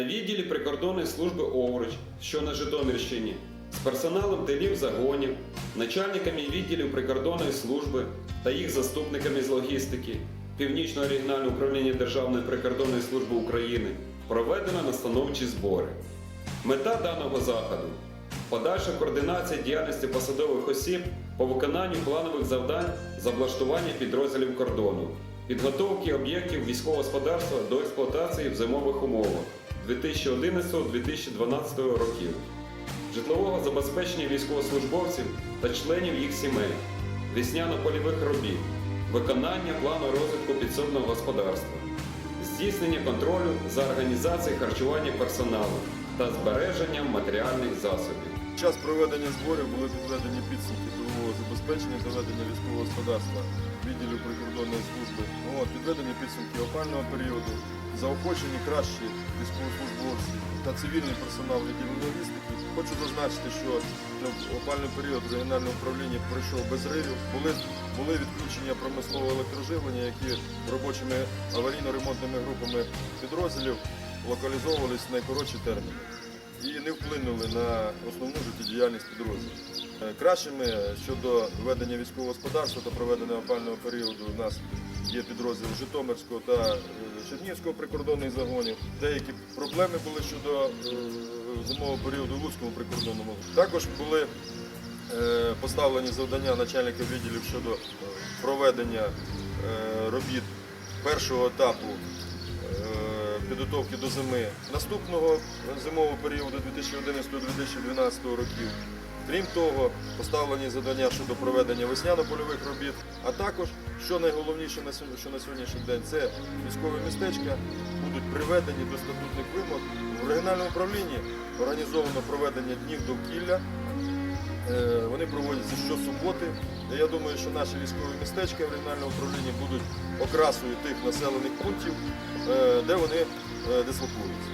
відділі прикордонної служби Овруч, що на Житомирщині, з персоналом тилів загонів, начальниками відділів прикордонної служби та їх заступниками з логістики Північного регіонального управління Державної прикордонної служби України проведено настановчі збори. Мета даного заходу подальша координація діяльності посадових осіб по виконанню планових завдань з облаштування підрозділів кордону, підготовки об'єктів військового господарства до експлуатації в зимових умовах 2011-2012 років, житлового забезпечення військовослужбовців та членів їх сімей, весняно-польових робіт, виконання плану розвитку підсобного господарства, здійснення контролю за організацією харчування персоналу та збереженням матеріальних засобів. Під час проведення зборів були підведені підсумки забезпечення та ведення військового господарства відділів прикордонної служби. От, підведені підсумки опального періоду, заохочені кращі військовослужбовці та цивільний персонал відділу логістики. Хочу зазначити, що опальний період в регіональному управлінні пройшов без ривів. Були, були відключення промислового електроживлення, які робочими аварійно-ремонтними групами підрозділів локалізовувались в найкоротші терміни і не вплинули на основну життєдіяльність підрозділів. Е, Кращими щодо ведення військового господарства та проведення опального періоду у нас є підрозділ Житомирського та е, Чернігівського прикордонних загонів. Деякі проблеми були щодо е, зимового періоду в Луцькому прикордонному. Також були поставлені завдання начальника відділів щодо проведення робіт першого етапу підготовки до зими наступного зимового періоду 2011-2012 років. Крім того, поставлені завдання щодо проведення весняно-польових робіт, а також, що найголовніше на що на сьогоднішній день, це військові містечка будуть приведені до статутних вимог. В регіональному управлінні організовано проведення днів довкілля. Е, Вони проводяться щосуботи. Я думаю, що наші військові містечка в регіональному управлінні будуть окрасою тих населених пунктів, е, де вони е, дислокуються.